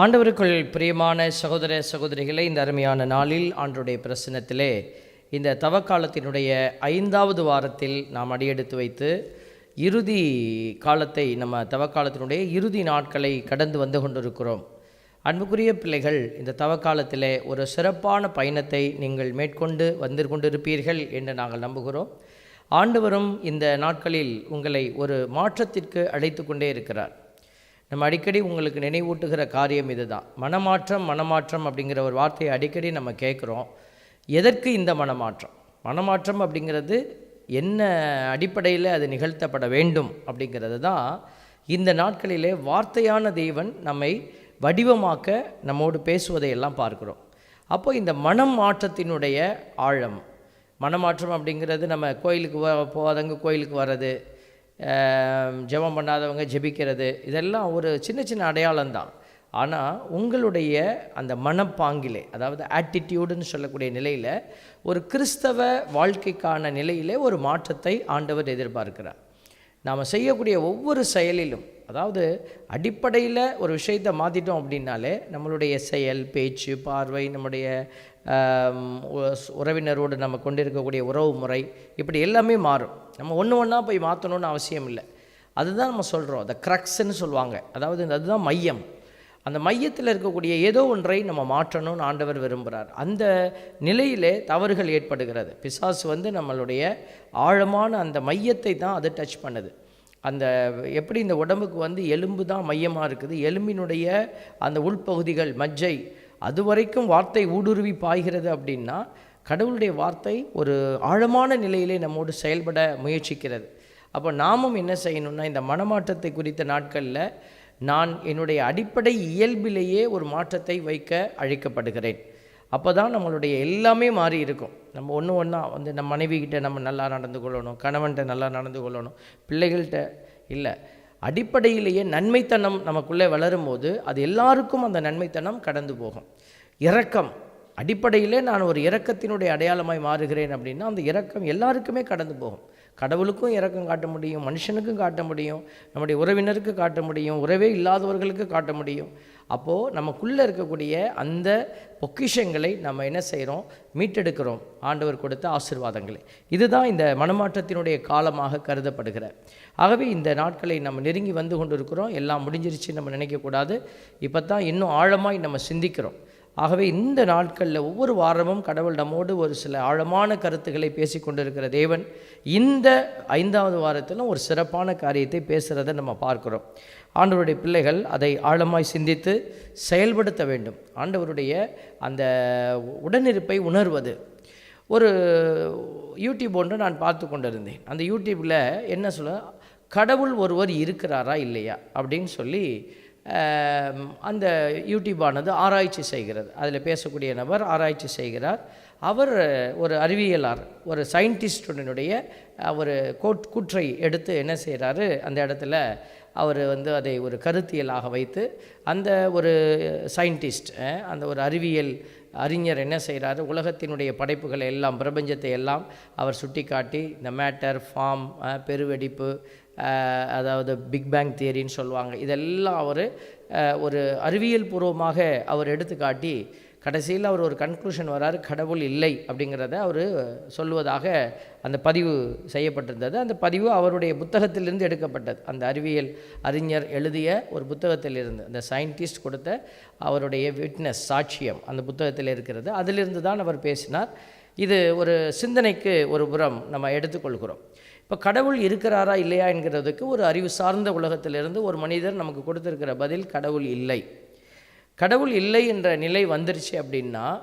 ஆண்டவருக்குள் பிரியமான சகோதர சகோதரிகளை இந்த அருமையான நாளில் ஆண்டுடைய பிரசனத்திலே இந்த தவக்காலத்தினுடைய ஐந்தாவது வாரத்தில் நாம் அடியெடுத்து வைத்து இறுதி காலத்தை நம்ம தவக்காலத்தினுடைய இறுதி நாட்களை கடந்து வந்து கொண்டிருக்கிறோம். அன்புக்குரிய பிள்ளைகள் இந்த தவக்காலத்திலே ஒரு சிறப்பான பயணத்தை நீங்கள் மேற்கொண்டு வந்து கொண்டிருப்பீர்கள் என்று நாங்கள் நம்புகிறோம். ஆண்டவரும் இந்த நாட்களில் உங்களை ஒரு மாற்றத்திற்கு அழைத்து கொண்டே இருக்கிறார். நம்ம அடிக்கடி உங்களுக்கு நினைவூட்டுகிற காரியம் இதுதான். மனமாற்றம் மனமாற்றம் அப்படிங்கிற ஒரு வார்த்தையை அடிக்கடி நம்ம கேட்குறோம். எதற்கு இந்த மனமாற்றம்? மனமாற்றம் அப்படிங்கிறது என்ன அடிப்படையில் அது நிகழ்த்தப்பட வேண்டும் அப்படிங்கிறது தான் இந்த நாட்களிலே வார்த்தையான தெய்வன் நம்மை வடிவமாக்க நம்மோடு பேசுவதை எல்லாம் பார்க்குறோம். அப்போ இந்த மனம் மாற்றத்தினுடைய ஆழம். மனமாற்றம் அப்படிங்கிறது நம்ம கோயிலுக்கு வ- போகாதவங்க கோயிலுக்கு வர்றது ஜெபம் பண்ணாதவங்க ஜெபிக்கிறது இதெல்லாம் ஒரு சின்ன சின்ன அடையாளம் தான் ஆனால் உங்களுடைய அந்த மனப்பாங்கிலே அதாவது ஆட்டிடியூடுன்னு சொல்லக்கூடிய நிலையில் ஒரு கிறிஸ்தவ வாழ்க்கைக்கான நிலையிலே ஒரு மாற்றத்தை ஆண்டவர் எதிர்பார்க்கிறார். நாம் செய்யக்கூடிய ஒவ்வொரு செயலிலும் அதாவது அடிப்படையில் ஒரு விஷயத்தை மாற்றிட்டோம் அப்படின்னாலே நம்மளுடைய செயல் பேச்சு பார்வை நம்முடைய உறவினரோடு நம்ம கொண்டிருக்கக்கூடிய உறவு முறை இப்படி எல்லாமே மாறும். நம்ம ஒன்று ஒன்றா போய் மாற்றணும்னு அவசியம் இல்லை. அதுதான் நம்ம சொல்கிறோம் த க்ரக்ஸ்ன்னு சொல்லுவாங்க. அதாவது அதுதான் மையம். அந்த மையத்தில் இருக்கக்கூடிய ஏதோ ஒன்றை நம்ம மாற்றணும்னு ஆண்டவர் விரும்புகிறார் அந்த நிலையிலே தவறுகள் ஏற்படுகிறது. பிசாசு வந்து நம்மளுடைய ஆழமான அந்த மையத்தை தான் அது டச் பண்ணுது. அந்த எப்படி இந்த உடம்புக்கு வந்து எலும்பு தான் மையமாக இருக்குது? எலும்பினுடைய அந்த உள்பகுதிகள் மஜ்ஜை அது வரைக்கும் வார்த்தை ஊடுருவி பாய்கிறது அப்படின்னா கடவுளுடைய வார்த்தை ஒரு ஆழமான நிலையிலே நம்மோடு செயல்பட முயற்சிக்கிறது. அப்போ நாமும் என்ன செய்யணும்னா இந்த மனமாற்றத்தை குறித்த நாட்களில் நான் என்னுடைய அடிப்படை இயல்பிலேயே ஒரு மாற்றத்தை வைக்க அழைக்கப்படுகிறேன். அப்போ தான் நம்மளுடைய எல்லாமே மாறி இருக்கும். நம்ம ஒன்று ஒன்றா வந்து நம்ம மனைவிக்கிட்ட நம்ம நல்லா நடந்து கொள்ளணும் கணவன்கிட்ட நல்லா நடந்து கொள்ளணும் பிள்ளைகள்கிட்ட இல்லை. அடிப்படையிலேயே நன்மைத்தனம் நமக்குள்ளே வளரும் போது அது எல்லாருக்கும் அந்த நன்மைத்தனம் கடந்து போகும். இரக்கம். அடிப்படையிலே நான் ஒரு இரக்கத்தினுடைய அடையாளமாய் மாறுகிறேன் அப்படின்னா அந்த இரக்கம் எல்லாருக்குமே கடந்து போகும். கடவுளுக்கும் இறக்கம் காட்ட முடியும் மனுஷனுக்கும் காட்ட முடியும் நம்முடைய உறவினருக்கு காட்ட முடியும் உறவே இல்லாதவர்களுக்கு காட்ட முடியும். அப்போது நமக்குள்ளே இருக்கக்கூடிய அந்த பொக்கிஷங்களை நம்ம என்ன செய்கிறோம் மீட்டெடுக்கிறோம். ஆண்டவர் கொடுத்த ஆசீர்வாதங்களை. இதுதான் இந்த மனமாற்றத்தினுடைய காலமாக கருதப்படுகிற. ஆகவே இந்த நாட்களை நம்ம நெருங்கி வந்து கொண்டு இருக்கிறோம் எல்லாம் முடிஞ்சிருச்சு நம்ம நினைக்கக்கூடாது. இப்போ தான் இன்னும் ஆழமாய் நம்ம சிந்திக்கிறோம். ஆகவே இந்த நாட்களில் ஒவ்வொரு வாரமும் கடவுள் நம்மோடு ஒரு சில ஆழமான கருத்துக்களை பேசி கொண்டிருக்கிற தேவன் இந்த ஐந்தாவது வாரத்திலும் ஒரு சிறப்பான காரியத்தை பேசுகிறத நம்ம பார்க்குறோம். ஆண்டவருடைய பிள்ளைகள் அதை ஆழமாய் சிந்தித்து செயல்படுத்த வேண்டும். ஆண்டவருடைய அந்த உடனிருப்பை உணர்வது. ஒரு யூடியூப் ஒன்று நான் பார்த்து கொண்டிருந்தேன். அந்த யூடியூப்பில் என்ன சொல்ல கடவுள் ஒருவர் இருக்கிறாரா இல்லையா? அப்படின்னு சொல்லி அந்த யூடியூப்பானது ஆராய்ச்சி செய்கிறது. அதில் பேசக்கூடிய நபர் ஆராய்ச்சி செய்கிறார். அவர் ஒரு அறிவியலார் ஒரு சயின்டிஸ்டுடனுடைய ஒரு கோட் கூற்றை எடுத்து என்ன செய்கிறாரு? அந்த இடத்துல அவர் வந்து அதை ஒரு கருத்தியலாக வைத்து அந்த ஒரு சயின்டிஸ்ட் அந்த ஒரு அறிவியல் அறிஞர் என்ன செய்கிறாரு? உலகத்தினுடைய படைப்புகளை எல்லாம் பிரபஞ்சத்தை எல்லாம் அவர் சுட்டிக்காட்டி இந்த மேட்டர் ஃபார்ம் பெருவெடிப்பு அதாவது பிக் பேங் தியரின்னு சொல்லுவாங்க. இதெல்லாம் அவர் ஒரு அறிவியல் பூர்வமாக அவர் எடுத்துக்காட்டி கடைசியில் அவர் ஒரு கன்க்ளூஷன் வராரு கடவுள் இல்லை அப்படிங்கிறத அவர் சொல்லுவதாக அந்த பதிவு செய்யப்பட்டிருந்தது. அந்த பதிவு அவருடைய புத்தகத்திலிருந்து எடுக்கப்பட்டது. அந்த அறிவியல் அறிஞர் எழுதிய ஒரு புத்தகத்திலிருந்து அந்த சயின்டிஸ்ட் கொடுத்த அவருடைய விட்னஸ் சாட்சியம் அந்த புத்தகத்தில் இருக்கிறது. அதிலிருந்து தான் அவர் பேசினார். இது ஒரு சிந்தனைக்கு ஒரு புறம் நம்ம எடுத்துக்கொள்கிறோம். இப்போ கடவுள் இருக்கிறாரா இல்லையா என்கிறதுக்கு ஒரு அறிவு சார்ந்த உலகத்திலிருந்து ஒரு மனிதர் நமக்கு கொடுத்துருக்கிற பதில் கடவுள் இல்லை. கடவுள் இல்லை என்ற நிலை வந்துருச்சு அப்படின்னா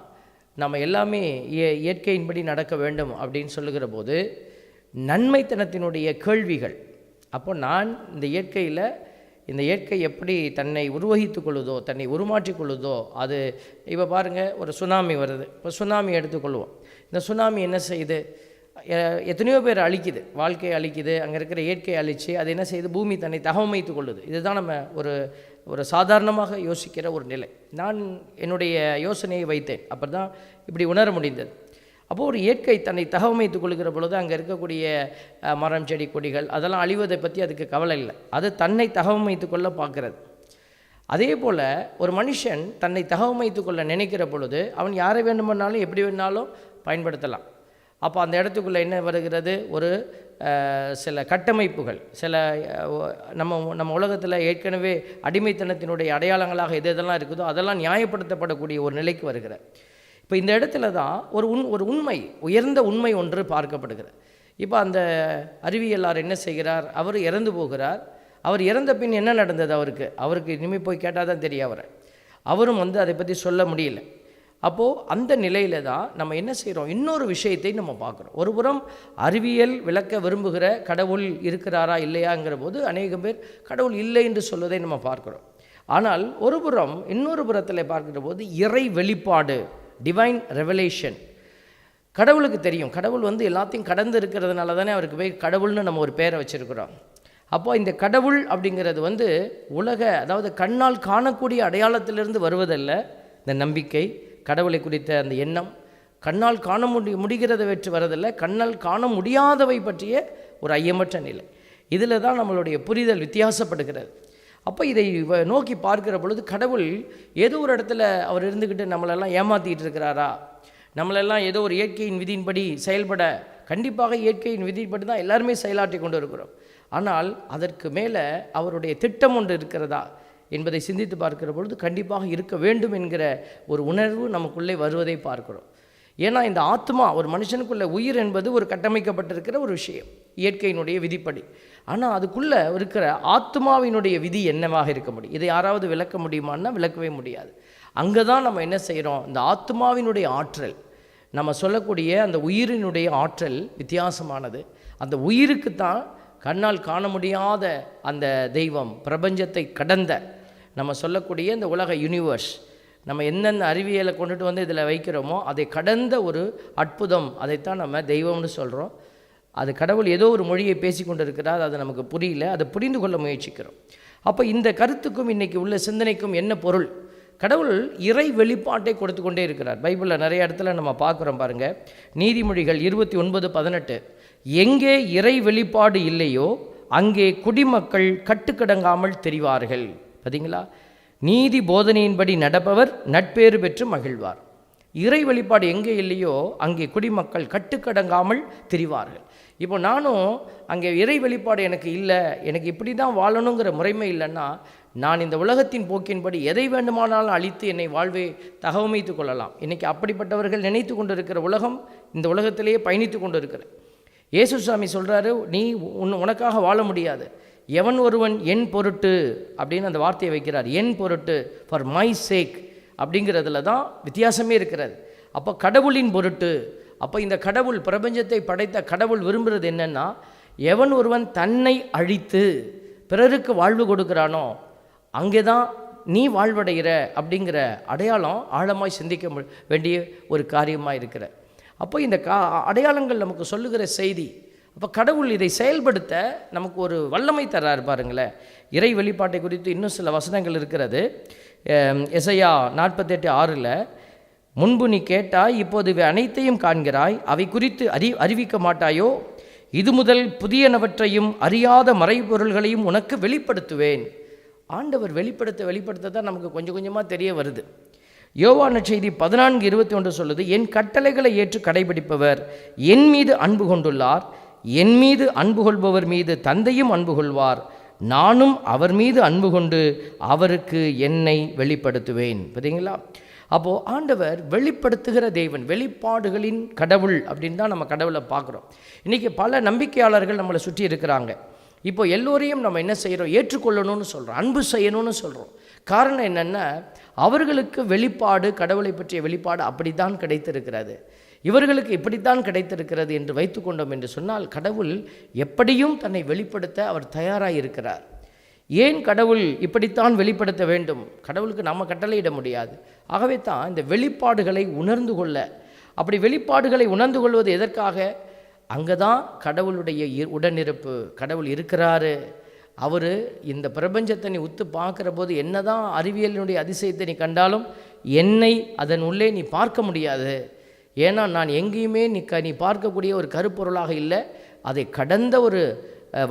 நம்ம எல்லாமே இய- இயற்கையின்படி நடக்க வேண்டும் அப்படின்னு சொல்லுகிற போது நன்மைத்தனத்தினுடைய கேள்விகள். அப்போ நான் இந்த இயற்கையில் இந்த இயற்கை எப்படி தன்னை உருவகித்து கொள்ளுதோ தன்னை உருமாற்றிக் கொள்ளுதோ அது இப்போ பாருங்கள் ஒரு சுனாமி வருது. இப்போ சுனாமி எடுத்துக்கொள்வோம் இந்த சுனாமி என்ன செய்யுது? எத்தனையோ பேர் அழிக்குது. வாழ்க்கையை அழிக்குது அங்கே இருக்கிற இயற்கையை அழித்து அது என்ன செய்யுது? பூமி தன்னை தகவமைத்து கொள்ளுது. இதுதான் நம்ம ஒரு ஒரு சாதாரணமாக யோசிக்கிற ஒரு நிலை. நான் என்னுடைய யோசனையை வைத்தேன். அப்போ தான் இப்படி உணர முடிந்தது. அப்போது ஒரு இயற்கை தன்னை தகவமைத்துக் கொள்கிற பொழுது அங்கே இருக்கக்கூடிய மரம் செடி கொடிகள் அதெல்லாம் அழிவதை பற்றி அதுக்கு கவலை இல்லை. அது தன்னை தகவமைத்து கொள்ள பார்க்கிறது. அதே போல் ஒரு மனுஷன் தன்னை தகவமைத்து கொள்ள நினைக்கிற பொழுது அவன் யாரை வேண்டுமானாலும் எப்படி வேணாலும் பயன்படுத்தலாம். அப்போ அந்த இடத்துக்குள்ளே என்ன வருகிறது? ஒரு சில கட்டமைப்புகள். சில நம்ம நம்ம உலகத்தில் ஏற்கனவே அடிமைத்தனத்தினுடைய அடையாளங்களாக எது எதெல்லாம் இருக்குதோ அதெல்லாம் நியாயப்படுத்தப்படக்கூடிய ஒரு நிலைக்கு வருகிற இப்போ இந்த இடத்துல தான் ஒரு உண் ஒரு உண்மை உயர்ந்த உண்மை ஒன்று பார்க்கப்படுகிறது. இப்போ அந்த அறிவியலார் என்ன செய்கிறார்? அவர் இறந்து போகிறார். அவர் இறந்த பின் என்ன நடந்தது அவருக்கு? அவருக்கு இனிமேல் போய் கேட்டால் தான் தெரியும் அவரை. அவரும் வந்து அதை பற்றி சொல்ல முடியல. அப்போது அந்த நிலையில் தான் நம்ம என்ன செய்கிறோம் இன்னொரு விஷயத்தை நம்ம பார்க்குறோம். ஒரு புறம் அறிவியல் விளக்க விரும்புகிற கடவுள் இருக்கிறாரா இல்லையாங்கிற போது அநேக பேர் கடவுள் இல்லை என்று சொல்வதை நம்ம பார்க்குறோம். ஆனால் ஒரு புறம் இன்னொரு புறத்தில் பார்க்குற போது இறை வெளிப்பாடு டிவைன் ரெவலேஷன் கடவுளுக்கு தெரியும். கடவுள் வந்து எல்லாத்தையும் கடந்து இருக்கிறதுனால தானே அவருக்கு போய் கடவுள்னு நம்ம ஒரு பேரை வச்சுருக்கிறோம். அப்போ இந்த கடவுள் அப்படிங்கிறது வந்து உலக அதாவது கண்ணால் காணக்கூடிய அடையாளத்திலிருந்து வருவதல்ல. இந்த நம்பிக்கை கடவுளை குறித்த அந்த எண்ணம் கண்ணால் காண முடி முடிகிறதை வெற்றி வரதில்லை கண்ணால் காண முடியாதவை பற்றிய ஒரு ஐயமற்ற நிலை. இதில் தான் நம்மளுடைய புரிதல் வித்தியாசப்படுகிறது. அப்போ இதை வ- நோக்கி பார்க்கிற பொழுது கடவுள் ஏதோ ஒரு இடத்துல அவர் இருந்துக்கிட்டு நம்மளெல்லாம் ஏமாத்திட்டு இருக்கிறாரா? நம்மளெல்லாம் ஏதோ ஒரு இயற்கையின் விதியின்படி செயல்பட கண்டிப்பாக இயற்கையின் விதிப்படி தான் எல்லாருமே செயலாற்றி கொண்டு இருக்கிறோம். ஆனால் அதற்கு மேலே அவருடைய திட்டம் ஒன்று இருக்கிறதா? என்பதை சிந்தித்து பார்க்கிற பொழுது கண்டிப்பாக இருக்க வேண்டும் என்கிற ஒரு உணர்வு நமக்குள்ளே வருவதை பார்க்கிறோம். ஏன்னா இந்த ஆத்மா ஒரு மனுஷனுக்குள்ள உயிர் என்பது ஒரு கட்டமைக்கப்பட்டிருக்கிற ஒரு விஷயம் இயற்கையினுடைய விதிப்படி. ஆனால் அதுக்குள்ளே இருக்கிற ஆத்மாவினுடைய விதி என்னவாக இருக்க முடியும்? இதை யாராவது விளக்க முடியுமான்னா விளக்கவே முடியாது. அங்கே தான் நம்ம என்ன செய்கிறோம் இந்த ஆத்மாவினுடைய ஆற்றல் நம்ம சொல்லக்கூடிய அந்த உயிரினுடைய ஆற்றல் வித்தியாசமானது. அந்த உயிருக்கு தான் கண்ணால் காண முடியாத அந்த தெய்வம் பிரபஞ்சத்தை கடந்த நம்ம சொல்லக்கூடிய இந்த உலக யூனிவர்ஸ் நம்ம என்னென்ன அறிவியலை கொண்டுட்டு வந்து இதில் வைக்கிறோமோ அதை கடந்த ஒரு அற்புதம் அதைத்தான் நம்ம தெய்வம்னு சொல்கிறோம் அது கடவுள் ஏதோ ஒரு மொழியை பேசி கொண்டு இருக்கிறார் அது நமக்கு புரியல அதை புரிந்து கொள்ள முயற்சிக்கிறோம். அப்போ இந்த கருத்துக்கும் இன்றைக்கி உள்ள சிந்தனைக்கும் என்ன பொருள்? கடவுள் இறை வெளிப்பாட்டை கொடுத்து கொண்டே இருக்கிறார். பைபிளில் நிறைய இடத்துல நம்ம பார்க்குறோம் பாருங்கள் நீதிமொழிகள் இருபத்தி ஒன்பது பதினெட்டு. எங்கே இறை வெளிப்பாடு இல்லையோ அங்கே குடிமக்கள் கட்டுக்கடங்காமல் தெரிவார்கள். பார்த்தீங்களா நீதி போதனையின்படி நடப்பவர் நட்பேறு பெற்று மகிழ்வார். இறை வழிபாடு எங்கே இல்லையோ அங்கே குடிமக்கள் கட்டுக்கடங்காமல் திரிவார்கள். இப்போ நானும் அங்கே இறை வெளிப்பாடு எனக்கு இல்லை எனக்கு இப்படி தான் வாழணுங்கிற முறைமை இல்லைன்னா நான் இந்த உலகத்தின் போக்கின்படி எதை வேண்டுமானாலும் அழித்து என்னை வாழ்வை தகவமைத்து கொள்ளலாம். இன்றைக்கி அப்படிப்பட்டவர்கள் நினைத்து கொண்டிருக்கிற உலகம் இந்த உலகத்திலேயே பயணித்து கொண்டு இருக்கிற இயேசு சுவாமி சொல்கிறாரு நீ உன் உனக்காக வாழ முடியாது. எவன் ஒருவன் என் பொருட்டு அப்படின்னு அந்த வார்த்தையை வைக்கிறார். என் பொருட்டு ஃபார் மை சேக் அப்படிங்கிறதுல தான் வித்தியாசமே இருக்கிறது. அப்போ கடவுளின் பொருட்டு அப்போ இந்த கடவுள் பிரபஞ்சத்தை படைத்த கடவுள் விரும்புகிறது என்னென்னா எவன் ஒருவன் தன்னை அழித்து பிறருக்கு வாழ்வு கொடுக்குறானோ அங்கே தான் நீ வாழ்வடைகிற அப்படிங்கிற அடையாளம் ஆழமாய் சிந்திக்க வேண்டிய ஒரு காரியமாக இருக்கிற. அப்போ இந்த கா அடையாளங்கள் நமக்கு சொல்லுகிற செய்தி அப்போ கடவுள் இதை செயல்படுத்த நமக்கு ஒரு வல்லமை தர்றாரு பாருங்களேன். இறை வெளிப்பாட்டை குறித்து இன்னும் சில வசனங்கள் இருக்கிறது. எசையா நாற்பத்தெட்டு ஆறில் முன்பு நீ கேட்டாய் இப்போது இவை அனைத்தையும் காண்கிறாய். அவை குறித்து அறி அறிவிக்க மாட்டாயோ? இது முதல் புதியனவற்றையும் அறியாத மறைபொருள்களையும் உனக்கு வெளிப்படுத்துவேன். ஆண்டவர் வெளிப்படுத்த வெளிப்படுத்த தான் நமக்கு கொஞ்சம் கொஞ்சமாக தெரிய வருது. யோவான செய்தி பதினான்கு இருபத்தி ஒன்று சொல்லுது என் கட்டளைகளை ஏற்று கடைபிடிப்பவர் என் மீது அன்பு கொண்டுள்ளார். என் மீது அன்பு கொள்பவர் மீது தந்தையும் அன்பு கொள்வார். நானும் அவர் மீது அன்பு கொண்டு அவருக்கு என்னை வெளிப்படுத்துவேன். பார்த்தீங்களா? அப்போது ஆண்டவர் வெளிப்படுத்துகிற தெய்வன் வெளிப்பாடுகளின் கடவுள் அப்படின்னு தான் நம்ம கடவுளை பார்க்குறோம். இன்றைக்கி பல நம்பிக்கையாளர்கள் நம்மளை சுற்றி இருக்கிறாங்க. இப்போ எல்லோரையும் நம்ம என்ன செய்கிறோம்? ஏற்றுக்கொள்ளணும்னு சொல்கிறோம் அன்பு செய்யணும்னு சொல்கிறோம் காரணம் என்னென்னா அவர்களுக்கு வெளிப்பாடு கடவுளை பற்றிய வெளிப்பாடு அப்படித்தான் கிடைத்திருக்கிறது. இவர்களுக்கு இப்படித்தான் கிடைத்திருக்கிறது என்று வைத்துக்கொண்டோம் என்று சொன்னால் கடவுள் எப்படியும் தன்னை வெளிப்படுத்த அவர் தயாராக இருக்கிறார் ஏன் கடவுள் இப்படித்தான் வெளிப்படுத்த வேண்டும்? கடவுளுக்கு நம்ம கட்டளையிட முடியாது. ஆகவே தான் இந்த வெளிப்பாடுகளை உணர்ந்து கொள்ள. அப்படி வெளிப்பாடுகளை உணர்ந்து கொள்வது எதற்காக? அங்கே தான் கடவுளுடைய இ- உடனிருப்பு. கடவுள் இருக்கிறாரு. அவர் இந்த பிரபஞ்சத்தை நீ உத்து பார்க்குற போது என்னதான் அறிவியலினுடைய அதிசயத்தை நீ கண்டாலும் என்னை அதன் உள்ளே நீ பார்க்க முடியாது. ஏன்னா நான் எங்கேயுமே நீ க நீ பார்க்கக்கூடிய ஒரு கருப்பொருளாக இல்லை. அதை கடந்த ஒரு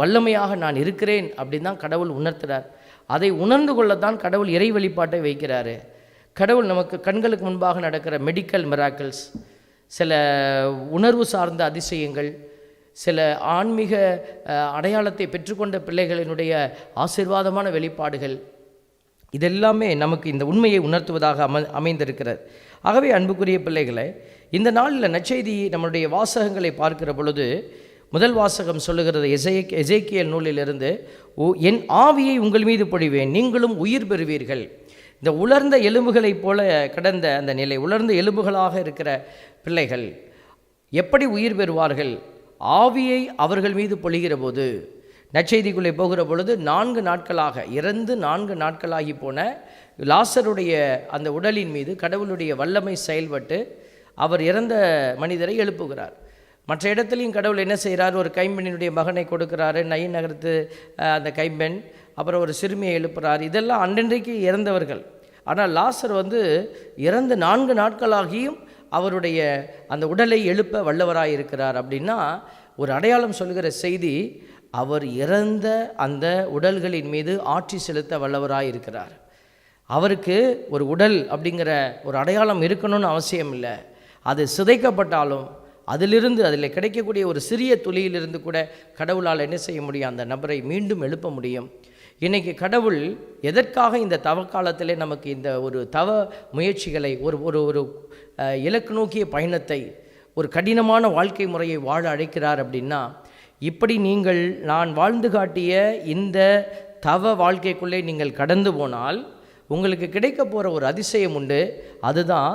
வல்லமையாக நான் இருக்கிறேன் அப்படின்னு தான் கடவுள் உணர்த்துறார். அதை உணர்ந்து கொள்ளத்தான் கடவுள் இறை வழிபாட்டை வைக்கிறாரு. கடவுள் நமக்கு கண்களுக்கு முன்பாக நடக்கிற மெடிக்கல் மிராக்கிள்ஸ் சில உணர்வு சார்ந்த அதிசயங்கள் சில ஆன்மீக அடையாளத்தை பெற்றுக்கொண்ட பிள்ளைகளினுடைய ஆசீர்வாதமான வெளிப்பாடுகள் இதெல்லாமே நமக்கு இந்த உண்மையை உணர்த்துவதாக அம அமைந்திருக்கிறது. ஆகவே அன்புக்குரிய பிள்ளைகளை இந்த நாளில் நச்செய்தி நம்முடைய வாசகங்களை பார்க்கிற பொழுது முதல் வாசகம் சொல்லுகிறது எசேக் எசேக்கியல் நூலிலிருந்து என் ஆவியை உங்கள் மீது பொழிவேன் நீங்களும் உயிர் பெறுவீர்கள். இந்த உலர்ந்த எலும்புகளைப் போல கடந்த அந்த நிலை உலர்ந்த எலும்புகளாக இருக்கிற பிள்ளைகள் எப்படி உயிர் பெறுவார்கள்? ஆவியை அவர்கள் மீது பொழிகிற போது நற்செய்திக்குள்ளே போகிற பொழுது நான்கு நாட்களாக இறந்து நான்கு நாட்களாகி போன லாசருடைய அந்த உடலின் மீது கடவுளுடைய வல்லமை செயல்பட்டு அவர் இறந்த மனிதரை எழுப்புகிறார். மற்ற இடத்துலையும் கடவுள் என்ன செய்கிறார்? ஒரு கைம்பெண்ணினுடைய மகனை கொடுக்கிறாரு. நை நகரத்து அந்த கைம்பெண் அப்புறம் ஒரு சிறுமியை எழுப்புறார். இதெல்லாம் அன்றன்றைக்கு இறந்தவர்கள். ஆனால் லாசர் வந்து இறந்து நான்கு நாட்களாகியும் அவருடைய அந்த உடலை எழுப்ப வல்லவராக இருக்கிறார் அப்படின்னா ஒரு அடையாளம் சொல்லுகிற செய்தி அவர் இறந்த அந்த உடல்களின் மீது ஆட்சி செலுத்த வல்லவராக இருக்கிறார். அவருக்கு ஒரு உடல் அப்படிங்கிற ஒரு அடையாளம் இருக்கணும்னு அவசியம் இல்லை. அது சிதைக்கப்பட்டாலும் அதிலிருந்து அதில் கிடைக்கக்கூடிய ஒரு சிறிய துளியிலிருந்து கூட கடவுளால் என்ன செய்ய முடியும்? அந்த நபரை மீண்டும் எழுப்ப முடியும். இன்றைக்கி கடவுள் எதற்காக இந்த தவ காலத்திலே நமக்கு இந்த ஒரு தவ முயற்சிகளை ஒரு ஒரு ஒரு இலக்கு நோக்கிய பயணத்தை ஒரு கடினமான வாழ்க்கை முறையை வாழ அழைக்கிறார் அப்படின்னா இப்படி நீங்கள் நான் வாழ்ந்து காட்டிய இந்த தவ வாழ்க்கைக்குள்ளே நீங்கள் கடந்து போனால் உங்களுக்கு கிடைக்க போகிற ஒரு அதிசயம் உண்டு. அதுதான்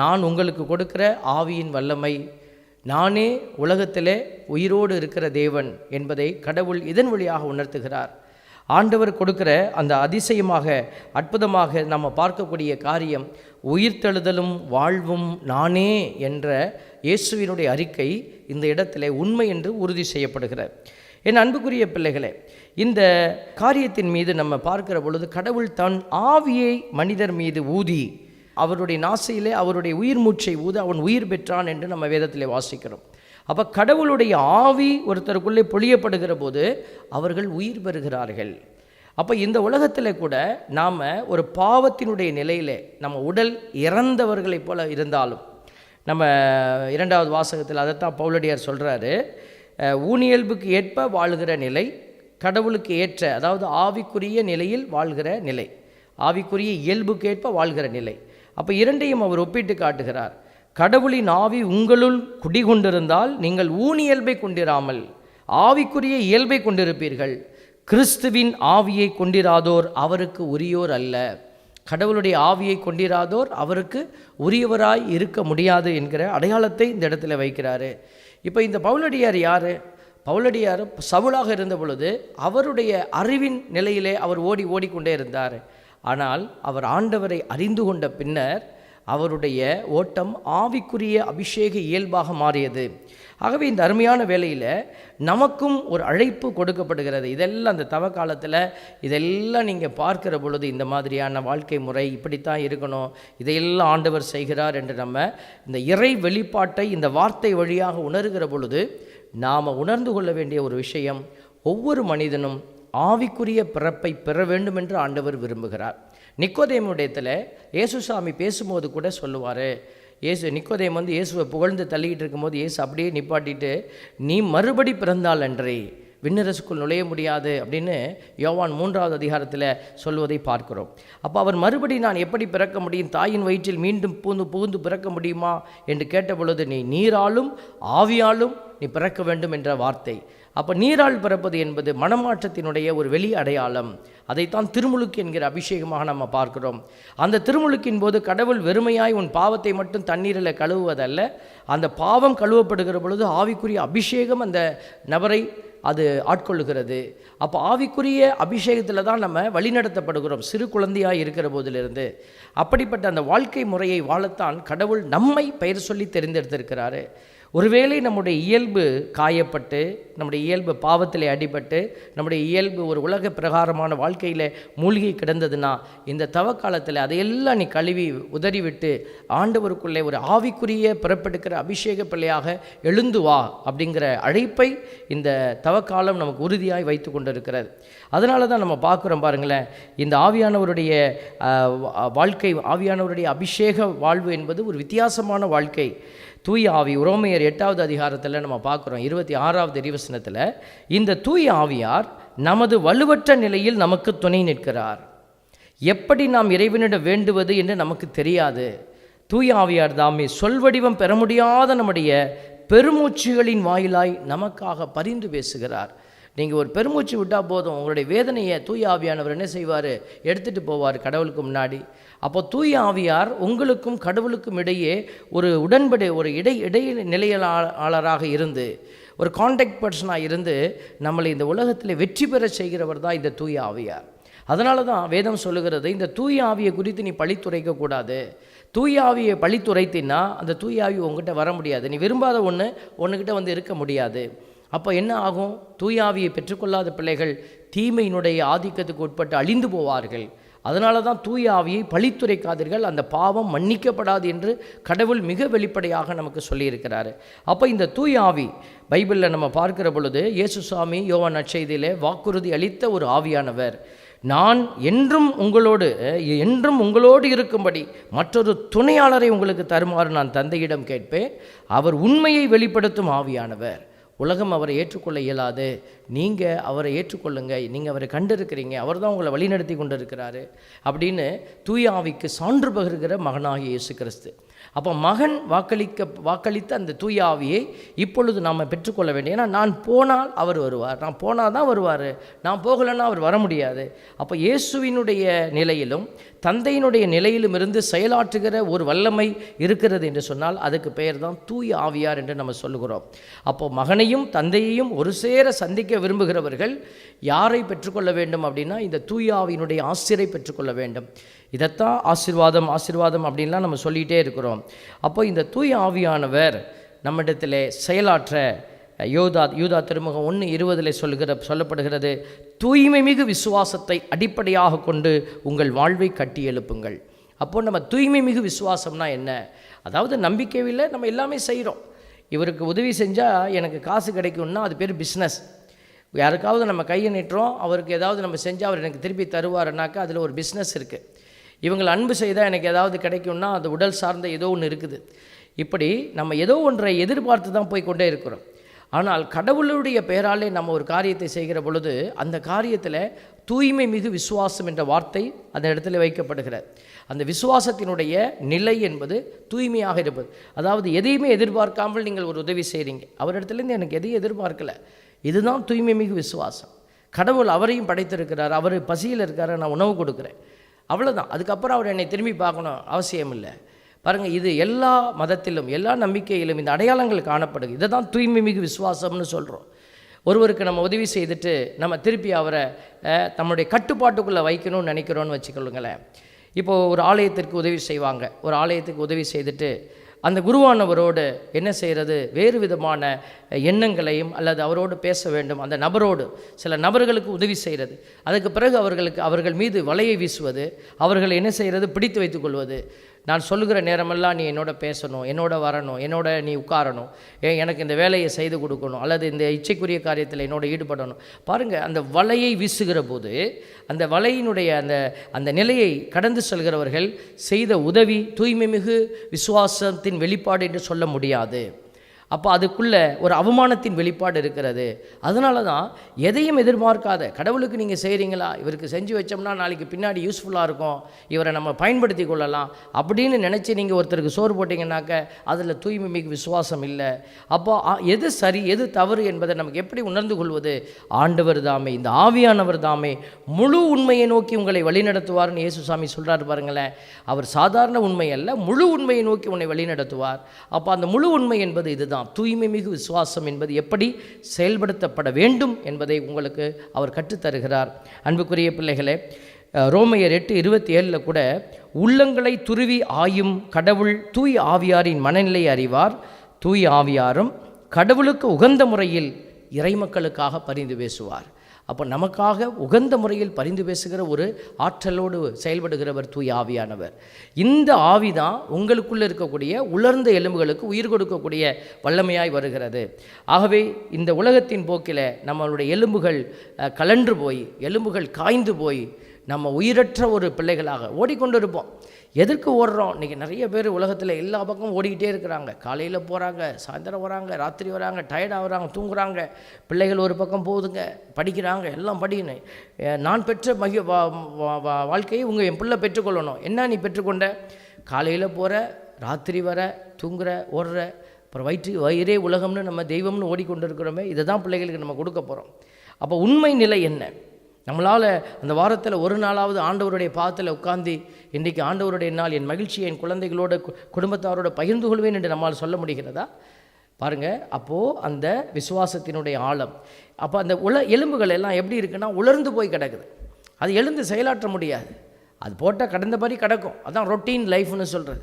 நான் உங்களுக்கு கொடுக்கிற ஆவியின் வல்லமை. நானே உலகத்திலே உயிரோடு இருக்கிற தேவன் என்பதை கடவுள் இதன் வழியாக உணர்த்துகிறார். ஆண்டவர் கொடுக்கிற அந்த அதிசயமாக அற்புதமாக நம்ம பார்க்கக்கூடிய காரியம் உயிர்த்தெழுதலும் வாழ்வும் நானே என்ற இயேசுவினுடைய அறிக்கை இந்த இடத்திலே உண்மை என்று உறுதி செய்யப்படுகிறது. என் அன்புக்குரிய பிள்ளைகளே இந்த காரியத்தின் மீது நம்ம பார்க்கிற பொழுது கடவுள் தன் ஆவியை மனிதர் மீது ஊதி அவருடைய நாசையிலே அவருடைய உயிர் மூச்சை ஊது அவன் உயிர் பெற்றான் என்று நம்ம வேதத்திலே வாசிக்கிறோம். அப்போ கடவுளுடைய ஆவி ஒருத்தருக்குள்ளே பொழியப்படுகிற போது அவர்கள் உயிர் பெறுகிறார்கள். அப்போ இந்த உலகத்தில் கூட நாம் ஒரு பாவத்தினுடைய நிலையிலே நம்ம உடல் இறந்தவர்களைப் போல இருந்தாலும் நம்ம இரண்டாவது வாசகத்தில் அதைத்தான் பவுலடியார் சொல்கிறாரு ஊனியல்புக்கு ஏற்ப வாழ்கிற நிலை கடவுளுக்கு ஏற்ற அதாவது ஆவிக்குரிய நிலையில் வாழ்கிற நிலை. ஆவிக்குரிய இயல்புக்கேற்ப வாழ்கிற நிலை. அப்போ இரண்டையும் அவர் ஒப்பிட்டு காட்டுகிறார். கடவுளின் ஆவி உங்களுள் குடிகொண்டிருந்தால் நீங்கள் ஊனியல்பை கொண்டிராமல் ஆவிக்குரிய இயல்பை கொண்டிருப்பீர்கள். கிறிஸ்துவின் ஆவியை கொண்டிராதோர் அவருக்கு உரியோர் அல்ல. கடவுளுடைய ஆவியை கொண்டிராதோர் அவருக்கு உரியவராய் இருக்க முடியாது என்கிற அடையாளத்தை இந்த இடத்துல வைக்கிறாரு. இப்போ இந்த பவுலடியார் யார்? பவுலடியார் சவுலாக இருந்த பொழுது அவருடைய அறிவின் நிலையிலே அவர் ஓடி ஓடிக்கொண்டே இருந்தார். ஆனால் அவர் ஆண்டவரை அறிந்து கொண்ட பின்னர் அவருடைய ஓட்டம் ஆவிக்குரிய அபிஷேக இயல்பாக மாறியது. ஆகவே இந்த அருமையான வேலையில் நமக்கும் ஒரு அழைப்பு கொடுக்கப்படுகிறது. இதெல்லாம் அந்த தவ காலத்தில் இதெல்லாம் நீங்கள் பார்க்கிற பொழுது இந்த மாதிரியான வாழ்க்கை முறை இப்படித்தான் இருக்கணும் இதையெல்லாம் ஆண்டவர் செய்கிறார் என்று நம்ம இந்த இறை வெளிப்பாட்டை இந்த வார்த்தை வழியாக உணர்கிற பொழுது நாம் உணர்ந்து கொள்ள வேண்டிய ஒரு விஷயம் ஒவ்வொரு மனிதனும் ஆவிக்குரிய பிறப்பை பெற வேண்டும் என்று ஆண்டவர் விரும்புகிறார். நிக்கோதேமுடையத்தில் இயேசுசாமி பேசும்போது கூட சொல்லுவார் இயேசு நிக்கோதேம் வந்து இயேசுவை புகழ்ந்து தள்ளிக்கிட்டு இருக்கும்போது இயேசு அப்படியே நிப்பாட்டிட்டு நீ மறுபடி பிறந்தால் அன்றே விண்ணரசுக்குள் நுழைய முடியாது அப்படின்னு யோவான் மூன்றாவது அதிகாரத்தில் சொல்வதை பார்க்கிறோம். அப்போ அவர் மறுபடி நான் எப்படி பிறக்க முடியும்? தாயின் வயிற்றில் மீண்டும் பூந்து புகுந்து பிறக்க முடியுமா? என்று கேட்ட பொழுது நீ நீராலும் ஆவியாலும் நீ பிறக்க வேண்டும் என்ற வார்த்தை. அப்போ நீரால் பிறப்பது என்பது மனமாற்றத்தினுடைய ஒரு வெளி அடையாளம். அதைத்தான் திருமுழுக்கு என்கிற அபிஷேகமாக நம்ம பார்க்கிறோம். அந்த திருமுழுக்கின் போது கடவுள் வெறுமையாய் உன் பாவத்தை மட்டும் தண்ணீரில் கழுவுவதல்ல அந்த பாவம் கழுவப்படுகிற பொழுது ஆவிக்குரிய அபிஷேகம் அந்த நபரை அது ஆட்கொள்ளுகிறது. அப்போ ஆவிக்குரிய அபிஷேகத்தில் தான் நம்ம வழிநடத்தப்படுகிறோம். சிறு குழந்தையாக இருக்கிற போதிலிருந்து. அப்படிப்பட்ட அந்த வாழ்க்கை முறையை வாழத்தான் கடவுள் நம்மை பெயர் சொல்லி தெரிந்தெடுத்திருக்கிறாரு. ஒருவேளை நம்முடைய இயல்பு காயப்பட்டு நம்முடைய இயல்பு பாவத்தில் அடிபட்டு நம்முடைய இயல்பு ஒரு உலக பிரகாரமான வாழ்க்கையில் மூழ்கி கிடந்ததுன்னா இந்த தவக்காலத்தில் அதையெல்லாம் நீ கழுவி உதறிவிட்டு ஆண்டவருக்குள்ளே ஒரு ஆவிக்குரிய பிறப்பெடுக்கிற அபிஷேக பிள்ளையாக எழுந்து வா அப்படிங்கிற அழைப்பை இந்த தவக்காலம் நமக்கு உறுதியாய் வைத்து கொண்டிருக்கிறது. அதனால தான் நம்ம பார்க்குறோம் பாருங்களேன் இந்த ஆவியானவருடைய வாழ்க்கை ஆவியானவருடைய அபிஷேக வாழ்வு என்பது ஒரு வித்தியாசமான வாழ்க்கை. தூய ஆவி உரோமையர் எட்டாவது அதிகாரத்தில் நம்ம பார்க்குறோம் இருபத்தி ஆறாவது இரிவசனத்தில் இந்த தூய ஆவியார் நமது வலுவற்ற நிலையில் நமக்கு துணை நிற்கிறார். எப்படி நாம் இறைவனிடம் வேண்டுவது என்று நமக்கு தெரியாது. தூய ஆவியார் தாமே சொல்வடிவம் பெற முடியாத நம்முடைய பெருமூச்சுகளின் வாயிலாய் நமக்காக பரிந்து பேசுகிறார். நீங்கள் ஒரு பெருமூச்சு விட்டால் போதும். உங்களுடைய வேதனையை தூய ஆவியானவர் என்ன செய்வார்? எடுத்துகிட்டு போவார் கடவுளுக்கு முன்னாடி. அப்போ தூய ஆவியார் உங்களுக்கும் கடவுளுக்கும் இடையே ஒரு உடன்படி ஒரு இடை இடை நிலையாளராக இருந்து ஒரு காண்டாக்ட் பர்சனாக இருந்து நம்மளை இந்த உலகத்தில் வெற்றி பெற செய்கிறவர் தான் இந்த தூய ஆவியார். அதனால தான் வேதம் சொல்லுகிறது இந்த தூய ஆவியை குறித்து நீ பழித்துரைக்க கூடாது. தூய ஆவியை பழித்துரைத்தின்னா அந்த தூய ஆவி உங்ககிட்ட வர முடியாது. நீ விரும்பாத ஒன்று ஒன்றுக்கிட்ட வந்து இருக்க முடியாது. அப்போ என்ன ஆகும்? தூய ஆவியை பெற்றுக்கொள்ளாத பிள்ளைகள் தீமையினுடைய ஆதிக்கத்துக்கு உட்பட்டு அழிந்து போவார்கள். அதனால தான் தூய ஆவியை பழித்துரைக்காதீர்கள். அந்த பாவம் மன்னிக்கப்படாது என்று கடவுள் மிக வெளிப்படையாக நமக்கு சொல்லியிருக்கிறார். அப்போ இந்த தூய ஆவி பைபிளில் நம்ம பார்க்கிற பொழுது இயேசு சுவாமி யோவான் நற்செய்தியிலே வாக்குறுதி அளித்த ஒரு ஆவியானவர். நான் என்றும் உங்களோடு என்றும் உங்களோடு இருக்கும்படி மற்றொரு துணையாளரை உங்களுக்கு தருமாறு நான் தந்தையிடம் கேட்பேன். அவர் உண்மையை வெளிப்படுத்தும் ஆவியானவர். உலகம் அவரை ஏற்றுக்கொள்ள இயலாது. நீங்கள் அவரை ஏற்றுக்கொள்ளுங்க. நீங்கள் அவரை கண்டிருக்கிறீங்க. அவர் தான் உங்களை வழிநடத்தி கொண்டு இருக்கிறாரு அப்படின்னு தூய ஆவிக்கு சான்று பகிர்கிற மகனாகிய இயேசு கிறிஸ்து. அப்போ மகன் வாக்களிக்க வாக்களித்த அந்த தூய ஆவியை இப்பொழுது நாம் பெற்றுக்கொள்ள வேண்டும். ஏன்னா நான் போனால் அவர் வருவார். நான் போனால் தான் வருவார். நான் போகலைன்னா அவர் வர முடியாது. அப்போ இயேசுவினுடைய நிலையிலும் தந்தையினுடைய நிலையிலுமிருந்து செயலாற்றுகிற ஒரு வல்லமை இருக்கிறது என்று சொன்னால் அதுக்கு பெயர் தான் தூய ஆவியார் என்று நம்ம சொல்லுகிறோம். அப்போ மகனையும் தந்தையையும் ஒரு சேர சந்திக்க விரும்புகிறவர்கள் யாரை பெற்றுக்கொள்ள வேண்டும் அப்படின்னா இந்த தூய ஆவியினுடைய ஆசிரியரை பெற்றுக்கொள்ள வேண்டும். இதைத்தான் ஆசிர்வாதம் ஆசீர்வாதம் அப்படின்லாம் நம்ம சொல்லிகிட்டே இருக்கிறோம். அப்போ இந்த தூய ஆவியானவர் நம்மிடத்தில் செயலாற்ற யோதா யூதா திருமுகம் ஒன்று இருபதில் சொல்லுகிற சொல்லப்படுகிறது தூய்மை மிகு விசுவாசத்தை அடிப்படையாக கொண்டு உங்கள் வாழ்வை கட்டி எழுப்புங்கள். அப்போது நம்ம தூய்மை மிகு விசுவாசம்னா என்ன? அதாவது நம்பிக்கையில் நம்ம எல்லாமே செய்கிறோம் இவருக்கு உதவி செஞ்சால் எனக்கு காசு கிடைக்கும்னா அது பேர் பிஸ்னஸ் யாருக்காவது நம்ம கையை நிட்டுறோம் அவருக்கு ஏதாவது நம்ம செஞ்சால் அவர் எனக்கு திருப்பி தருவாருனாக்கா அதில் ஒரு பிஸ்னஸ் இருக்குது இவங்களை அன்பு செய்தால் எனக்கு ஏதாவது கிடைக்கும்னா அது உடல் சார்ந்த ஏதோ ஒன்று இருக்குது. இப்படி நம்ம ஏதோ ஒன்றை எதிர்பார்த்து தான் போய் கொண்டே இருக்கிறோம். ஆனால் கடவுளுடைய பெயராலே நம்ம ஒரு காரியத்தை செய்கிற பொழுது அந்த காரியத்தில் தூய்மை மிகு விசுவாசம் என்ற வார்த்தை அந்த இடத்துல வைக்கப்படுகிறது. அந்த விசுவாசத்தினுடைய நிலை என்பது தூய்மையாக இருப்பது. அதாவது எதையுமே எதிர்பார்க்காமல் நீங்கள் ஒரு உதவி செய்கிறீங்க அவரிடத்துலேருந்து எனக்கு எதையும் எதிர்பார்க்கலை. இதுதான் தூய்மை மிகு விசுவாசம். கடவுள் அவரையும் படைத்திருக்கிறார். அவர் பசியில் இருக்காரு. நான் உணவு கொடுக்குறேன். அவ்வளோதான் அதுக்கப்புறம் அவர் என்னை திரும்பி பார்க்கணும் அவசியம் இல்லை பாருங்கள் இது எல்லா மதத்திலும் எல்லா நம்பிக்கையிலும் இந்த அடையாளங்கள் காணப்படுது. இதை தான் தூய்மை மிகு விசுவாசம்னு சொல்கிறோம் ஒருவருக்கு நம்ம உதவி செய்துட்டு நம்ம திருப்பி அவரை தம்முடைய கட்டுப்பாட்டுக்குள்ளே வைக்கணும்னு நினைக்கிறோன்னு வச்சுக்கொள்ளுங்களேன். இப்போது ஒரு ஆலயத்திற்கு உதவி செய்வாங்க. ஒரு ஆலயத்துக்கு உதவி செய்துட்டு அந்த குருவானவரோடு என்ன செய்கிறது வேறு விதமான எண்ணங்களையும் அல்லது அவரோடு பேச வேண்டும். அந்த நபரோடு சில நபர்களுக்கு உதவி செய்கிறது அதுக்கு பிறகு அவர்களுக்கு அவர்கள் மீது வலையை வீசுவது அவர்களை என்ன செய்கிறது பிடித்து வைத்துக்கொள்வது நான் சொல்லுகிற நேரமெல்லாம் நீ என்னோட பேசணும் என்னோட வரணும் என்னோட நீ உட்காரணும். ஏ எனக்கு இந்த வேலையை செய்து கொடுக்கணும் அல்லது இந்த இச்சைக்குரிய காரியத்தில் என்னோட ஈடுபடணும். பாருங்கள் அந்த வலையை வீசுகிற போது அந்த வலையினுடைய அந்த அந்த நிலையை கடந்து செல்கிறவர்கள் செய்த உதவி தூய்மை மிகு விசுவாசத்தின் வெளிப்பாடு என்று சொல்ல முடியாது. அப்போ அதுக்குள்ளே ஒரு அவமானத்தின் வெளிப்பாடு இருக்கிறது. அதனால தான் எதையும் எதிர்பார்க்காத கடவுளுக்கு நீங்கள் செய்கிறீங்களா இவருக்கு செஞ்சு வச்சோம்னா நாளைக்கு பின்னாடி யூஸ்ஃபுல்லாக இருக்கும் இவரை நம்ம பயன்படுத்தி கொள்ளலாம் அப்படின்னு நினச்சி நீங்கள் ஒருத்தருக்கு சோறு போட்டிங்கன்னாக்க அதில் தூய்மை மிகு விசுவாசம் இல்லை. அப்போ எது சரி எது தவறு என்பதை நமக்கு எப்படி உணர்ந்து கொள்வது? ஆண்டவர் தாமே இந்த ஆவியானவர் தாமே முழு உண்மையை நோக்கி உங்களை வழிநடத்துவார்னு இயேசுசாமி சொல்கிறாரு பாருங்களேன். அவர் சாதாரண உண்மை அல்ல முழு உண்மையை நோக்கி உன்னை வழிநடத்துவார். அப்போ அந்த முழு உண்மை என்பது இதுதான். தூய்மை மிகு விசுவாசம் என்பது எப்படி செயல்படுத்தப்பட வேண்டும் என்பதை உங்களுக்கு அவர் கற்றுத்தருகிறார். அன்புக்குரிய பிள்ளைகளே ரோமையர் எட்டு இருபத்தி ஏழில் கூட உள்ளங்களை துருவி ஆயும் கடவுள் தூய் ஆவியாரின் மனநிலை அறிவார். தூய் ஆவியாரும் கடவுளுக்கு உகந்த முறையில் இறைமக்களுக்காக பரிந்து பேசுவார். அப்போ நமக்காக உகந்த முறையில் பரிந்து பேசுகிற ஒரு ஆற்றலோடு செயல்படுகிறவர் தூய் ஆவியானவர். இந்த ஆவி தான் உங்களுக்குள்ளே இருக்கக்கூடிய உலர்ந்த எலும்புகளுக்கு உயிர் கொடுக்கக்கூடிய வல்லமையாய் வருகிறது. ஆகவே இந்த உலகத்தின் போக்கில் நம்மளுடைய எலும்புகள் கலன்று போய் எலும்புகள் காய்ந்து போய் நம்ம உயிரற்ற ஒரு பிள்ளைகளாக ஓடிக்கொண்டிருப்போம். எதற்கு ஓடுறோம். இன்றைக்கி நிறைய பேர் உலகத்தில் எல்லா பக்கமும் ஓடிக்கிட்டே இருக்கிறாங்க. காலையில் போகிறாங்க சாயந்தரம் வராங்க ராத்திரி வராங்க டயர்ட் ஆகிறாங்க தூங்குறாங்க. பிள்ளைகள் ஒரு பக்கம் போகுதுங்க படிக்கிறாங்க எல்லாம் படிக்கணும் நான் பெற்ற மகி வா- வா- வா- வாழ்க்கையை உங்கள் என் பிள்ளை பெற்றுக்கொள்ளணும். என்ன நீ பெற்றுக்கொண்ட? காலையில் போகிற ராத்திரி வர தூங்குற ஓடுற அப்புறம் வயிற்று வயிறே உலகம்னு நம்ம தெய்வம்னு ஓடிக்கொண்டு இருக்கிறோமே இதை தான் பிள்ளைகளுக்கு நம்ம கொடுக்க போகிறோம் அப்போ உண்மை நிலை என்ன? நம்மளால் அந்த வாரத்தில் ஒரு நாளாவது ஆண்டவருடைய பாதத்தில் உட்காந்து இன்றைக்கு ஆண்டவருடைய நாள் என் மகிழ்ச்சியை என் குழந்தைகளோட குடும்பத்தாரோட பகிர்ந்து கொள்வேன் என்று நம்மால் சொல்ல முடிகிறதா? பாருங்கள் அப்போது அந்த விசுவாசத்தினுடைய ஆழம். அப்போ அந்த உல எலும்புகள் எல்லாம் எப்படி இருக்குன்னா உலர்ந்து போய் கிடக்குது. அது எழுந்து செயலாற்ற முடியாது. அது போட்டால் கடந்தபடி கிடக்கும். அதான் ரொட்டீன் லைஃப்னு சொல்கிறது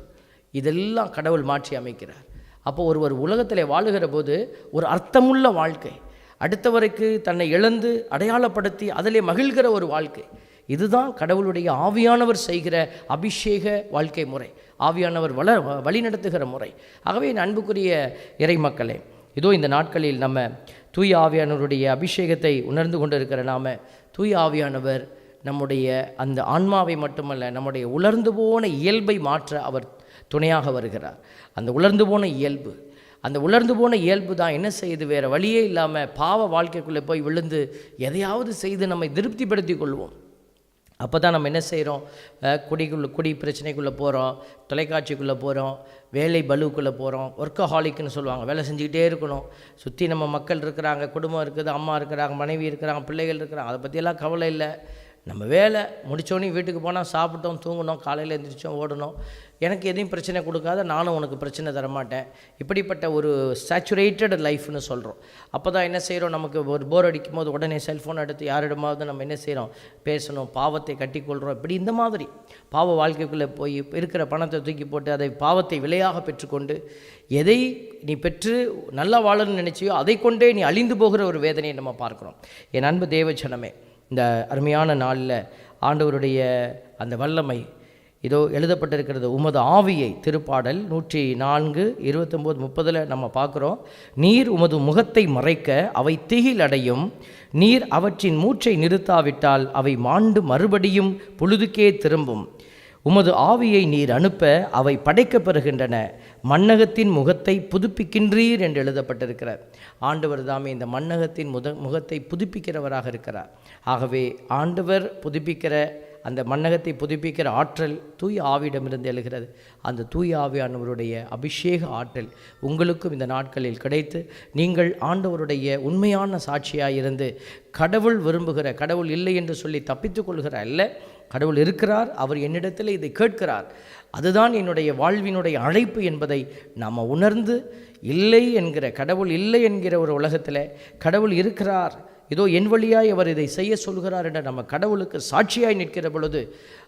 இதெல்லாம் கடவுள் மாற்றி அமைக்கிறார். அப்போ ஒருவர் உலகத்தில் வாழுகிற போது ஒரு அர்த்தமுள்ள வாழ்க்கை. அடுத்தவருக்கு தன்னை இழந்து அடையாளப்படுத்தி அதிலே மகிழ்கிற ஒரு வாழ்க்கை. இதுதான் கடவுளுடைய ஆவியானவர் செய்கிற அபிஷேக வாழ்க்கை முறை. ஆவியானவர் வள வழிநடத்துகிற முறை. ஆகவே என் அன்புக்குரிய இறை மக்களே இதோ இந்த நாட்களில் நம்ம தூய ஆவியானவருடைய அபிஷேகத்தை உணர்ந்து கொண்டிருக்கிற நாம தூய ஆவியானவர் நம்முடைய அந்த ஆன்மாவை மட்டுமல்ல நம்முடைய உலர்ந்து போன இயல்பை மாற்ற அவர் துணையாக வருகிறார். அந்த உலர்ந்து போன இயல்பு அந்த உலர்ந்து போன இயல்பு தான் என்ன செய்யுது? வேறு வழியே இல்லாமல் பாவ வாழ்க்கைக்குள்ளே போய் விழுந்து எதையாவது செய்து நம்மை திருப்திப்படுத்தி கொள்வோம். அப்போ தான் நம்ம என்ன செய்கிறோம் குடிக்குள்ளே குடி பிரச்சனைக்குள்ளே போகிறோம் தொலைக்காட்சிக்குள்ளே போகிறோம் வேலை பலுவுக்குள்ளே போகிறோம் ஒர்க்கஹாலிக்குன்னு சொல்லுவாங்க. வேலை செஞ்சுக்கிட்டே இருக்கணும். சுற்றி நம்ம மக்கள் இருக்கிறாங்க குடும்பம் இருக்குது அம்மா இருக்கிறாங்க மனைவி இருக்கிறாங்க பிள்ளைகள் இருக்கிறாங்க. அதை பற்றியெல்லாம் கவலை இல்லை. நம்ம வேலை முடித்தோடனே வீட்டுக்கு போனால் சாப்பிட்டோம் தூங்கினோம் காலையில் எழுந்திரிச்சோம் ஓடணும். எனக்கு எதையும் பிரச்சனை கொடுக்காத நானும் உனக்கு பிரச்சனை தரமாட்டேன். இப்படிப்பட்ட ஒரு சேச்சுரேட்டட் லைஃப்னு சொல்கிறோம் அப்போ தான் என்ன செய்கிறோம் நமக்கு ஒரு போர் அடிக்கும் போது உடனே செல்ஃபோன் எடுத்து யாரிடமாவது நம்ம என்ன செய்கிறோம் பேசணும் பாவத்தை கட்டிக்கொள்கிறோம் இப்படி இந்த மாதிரி பாவ வாழ்க்கைக்குள்ளே போய் இருக்கிற பணத்தை தூக்கி போட்டு அதை பாவத்தை விலையாக பெற்றுக்கொண்டு எதை நீ பெற்று நல்லா வாழணும்னு நினச்சியோ அதை கொண்டே நீ அழிந்து போகிற ஒரு வேதனையை நம்ம பார்க்குறோம். என் அன்பு தேவச்சனமே இந்த அருமையான நாளில் ஆண்டவருடைய அந்த வல்லமை இதோ எழுதப்பட்டிருக்கிறது உமது ஆவியை திருப்பாடல் நூற்றி நான்கு இருபத்தொம்போது முப்பதில் நம்ம பார்க்குறோம். நீர் உமது முகத்தை மறைக்க அவை திகில் அடையும் நீர் அவற்றின் மூச்சை நிறுத்தாவிட்டால் அவை மாண்டு மறுபடியும் புழுதுக்கே திரும்பும். உமது ஆவியை நீர் அனுப்ப அவை படைக்கப்பெறுகின்றன மன்னகத்தின் முகத்தை புதுப்பிக்கின்றீர் என்று எழுதப்பட்டிருக்கிறார். ஆண்டவர் தாமே இந்த மன்னகத்தின் முத முகத்தை புதுப்பிக்கிறவராக இருக்கிறார். ஆகவே ஆண்டவர் புதுப்பிக்கிற அந்த மன்னகத்தை புதுப்பிக்கிற ஆற்றல் தூய் ஆவியிடமிருந்து எழுகிறது. அந்த தூய் ஆவியானவருடைய அபிஷேக ஆற்றல் உங்களுக்கும் இந்த நாட்களில் கிடைத்து நீங்கள் ஆண்டவருடைய உண்மையான சாட்சியாக இருந்து கடவுள் விரும்புகிற கடவுள் இல்லை என்று சொல்லி தப்பித்துக் கொள்கிற அல்ல கடவுள் இருக்கிறார் அவர் என்னிடத்தில் இதை கேட்கிறார். அதுதான் என்னுடைய வாழ்வினுடைய அழைப்பு என்பதை நாம் உணர்ந்து இல்லை என்கிற கடவுள் இல்லை என்கிற ஒரு உலகத்தில் கடவுள் இருக்கிறார் இதோ என் வழியாய் அவர் இதை செய்ய சொல்கிறார் என்ற நம்ம கடவுளுக்கு சாட்சியாய் நிற்கிற பொழுது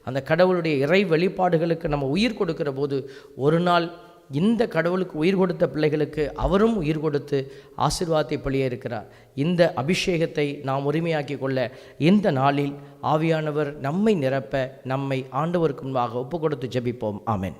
அந்த கடவுளுடைய இறை வெளிப்பாடுகளுக்கு நம்ம உயிர் கொடுக்கிற போது ஒரு நாள் இந்த கடவுளுக்கு உயிர் கொடுத்த பிள்ளைகளுக்கு அவரும் உயிர் கொடுத்து ஆசிர்வாதத்தை பழிய இருக்கிறார். இந்த அபிஷேகத்தை நாம் உரிமையாக்கி கொள்ள இந்த நாளில் ஆவியானவர் நம்மை நிரப்ப நம்மை ஆண்டவருக்கு முன்பாக ஒப்பு கொடுத்து ஜெபிப்போம். ஆமேன்.